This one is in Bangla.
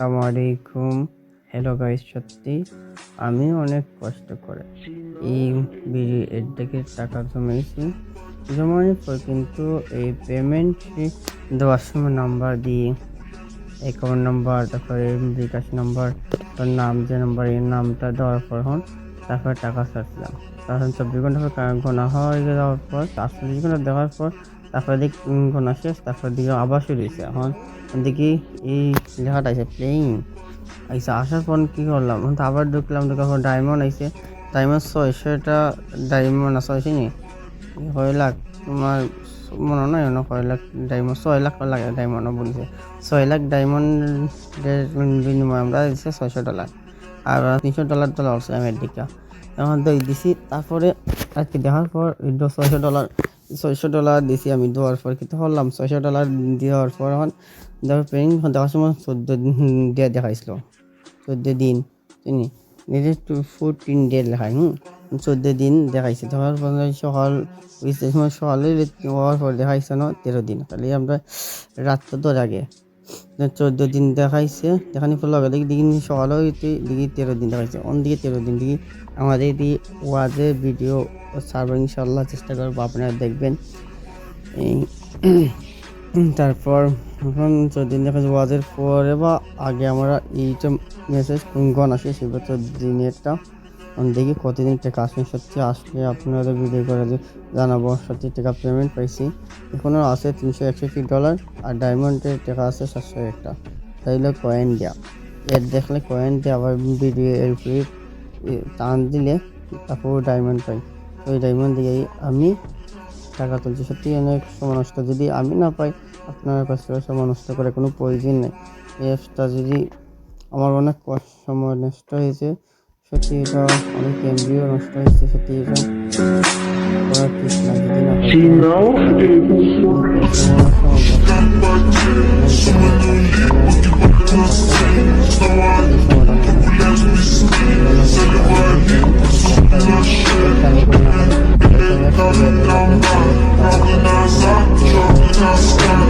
আসসালামু আলাইকুম। হ্যালো গাইস সত্যি আমি অনেক কষ্ট করে এই এর থেকে টাকা জমিয়েছি জমানোর পর কিন্তু এই পেমেন্ট দেওয়ার সময় নাম্বার দিয়ে অ্যাকাউন্ট নাম্বার তারপরে বিকাশ নাম্বার তার নাম, যে নাম্বার এই নামটা দেওয়ার পর হন তারপরে টাকা ছাড়ছিলাম তখন চব্বিশ ঘণ্টা গোনা হয়ে যাওয়ার পর আটচল্লিশ ঘণ্টা দেওয়ার পর তারপরে দেখি গোনা শেষ, তারপর দিকে আবার শুরু হয়েছে। এখন দেখি এই লেখাটা আছে প্লেইং আইসা আসার পর কী করলাম? তো আবার ঢুকলাম ঢুকার ডায়মন্ড আইসে। ডায়মন্ড ছয়শোটা ডায়মন্ড আছে হয়েছে নি? ছয় লাখ। তোমার মনে নয় না ছয় লাখ ডায়মন্ড ছয় লাখ লাগে ডায়মন্ড বলছে। ছয় লাখ ডায়মন্ডের বিনিময় আমরা দিচ্ছে ছয়শো ডলার আর তিনশো ডলার ডলার আমেরিকা। এখন দই দিছি, তারপরে আর দেখার পর ছয়শো ডলার ছয়শো ডলার দিছি, আমি দেওয়ার পর কিন্তু হলাম। ছয়শো ডলার দেওয়ার পর এখন দেখো পেন দেওয়ার সময় চোদ্দ দিয়ে দেখাইছিল। চোদ্দ দিন, চিনি? টু ফোরটিন ডে লেখায় হুম? চোদ্দ দিন দেখাইছে। দেখার পর সকাল সময় সকালে হওয়ার পর দেখাইছে না, তেরো দিন। তাহলে আমরা রাত তো আগে চোদ্দ দিন দেখাইছে। দেখানি পর লগে দেখি দেখি সকালেও দেখি তেরো দিন দেখাইছে। অন্যদিকে তেরো দিন দেখি আমাদের এটি ওয়াজে ভিডিও সার্ভার ইনশাল্লাহ চেষ্টা করব আপনারা দেখবেন। এই তারপর এখন চোদ্দিন দেখা যাচ্ছে ওয়াজের পরে বা আগে আমরা এইটা মেসেজ গণ আসে সেটা চোদ্দিনেরটা দেখি কতদিন টাকা আসবে সত্যি আসলে আপনারা ভিডিও করে জানাব। সত্যি টাকা পেমেন্ট পাইছি। এখনও আছে তিনশো একষট্টি ডলার আর ডায়মন্ডের টাকা আছে সাতশো একটা। তাইলে কয়েন দেওয়া এর দেখলে কয়েন দিয়ে আবার ভিডিও এর উপরে টান দিলে তারপর ডায়মন্ড পাই। ওই ডায়মন্ড দিয়েই আমি টাকা তুলছি। সত্যি অনেক সময় নষ্ট। যদি আমি না পাই, আপনার কাছ থেকে সময় নষ্ট করে কোনো প্রয়োজন নেই। এই অ্যাপসটা যদি আমার অনেক সময় নষ্ট হয়েছে সত্যি এটা অনেক এমবিও নষ্ট হয়েছে সত্যি এটা। করার ঠিক না যদি না